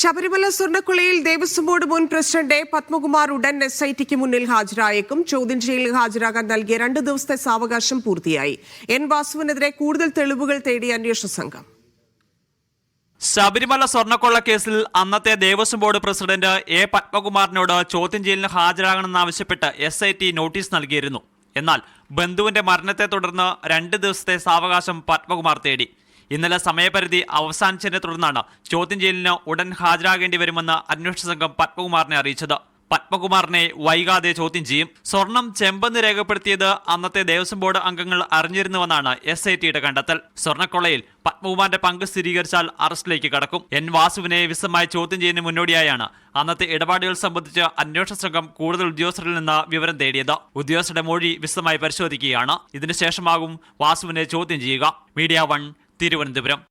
ശബരിമല സ്വർണക്കുളയിൽ ദേവസ്വം ബോർഡ് മുൻ പ്രസിഡന്റ്. പത്മകുമാർ ഉടൻ എസ് ഐ ടിക്ക് മുന്നിൽ ഹാജരായേക്കും. ചോദ്യം ചെയ്യലിൽ ഹാജരാകാൻ നൽകിയ രണ്ട് ദിവസത്തെ സാവകാശം പൂർത്തിയായി. എൻ വാസുവിനെതിരെ കൂടുതൽ തെളിവുകൾ തേടി അന്വേഷണ സംഘം. ശബരിമല സ്വർണക്കൊള്ള കേസിൽ അന്നത്തെ ദേവസ്വം ബോർഡ് പ്രസിഡന്റ് എ പത്മകുമാറിനോട് ചോദ്യം ചെയ്യലിന് ഹാജരാകണമെന്നാവശ്യപ്പെട്ട് എസ് ഐ ടി നോട്ടീസ് നൽകിയിരുന്നു. എന്നാൽ ബന്ധുവിന്റെ മരണത്തെ തുടർന്ന് രണ്ട് ദിവസത്തെ സാവകാശം പത്മകുമാർ തേടി. ഇന്നലെ സമയപരിധി അവസാനിച്ചതിനെ തുടർന്നാണ് ചോദ്യം ചെയ്യലിന് ഉടൻ ഹാജരാകേണ്ടി വരുമെന്ന് അന്വേഷണ സംഘം പത്മകുമാറിനെ അറിയിച്ചത്. പത്മകുമാറിനെ വൈകാതെ ചോദ്യം ചെയ്യും. സ്വർണം ചെമ്പെന്ന് രേഖപ്പെടുത്തിയത് അന്നത്തെ ദേവസ്വം ബോർഡ് അംഗങ്ങൾ അറിഞ്ഞിരുന്നുവെന്നാണ് എസ് ഐ ടിയുടെ കണ്ടെത്തൽ. സ്വർണക്കൊള്ളയിൽ പത്മകുമാറിന്റെ പങ്ക് സ്ഥിരീകരിച്ചാൽ അറസ്റ്റിലേക്ക് കടക്കും. എൻ വാസുവിനെ വിശദമായി ചോദ്യം ചെയ്യുന്ന മുന്നോടിയായാണ് അന്നത്തെ ഇടപാടുകൾ സംബന്ധിച്ച് അന്വേഷണ സംഘം കൂടുതൽ ഉദ്യോഗസ്ഥരിൽ നിന്ന് വിവരം തേടിയത്. ഉദ്യോഗസ്ഥരുടെ മൊഴി വിശദമായി പരിശോധിക്കുകയാണ്. ഇതിനുശേഷമാകും വാസുവിനെ ചോദ്യം ചെയ്യുക. Media one Thiruvananthapuram.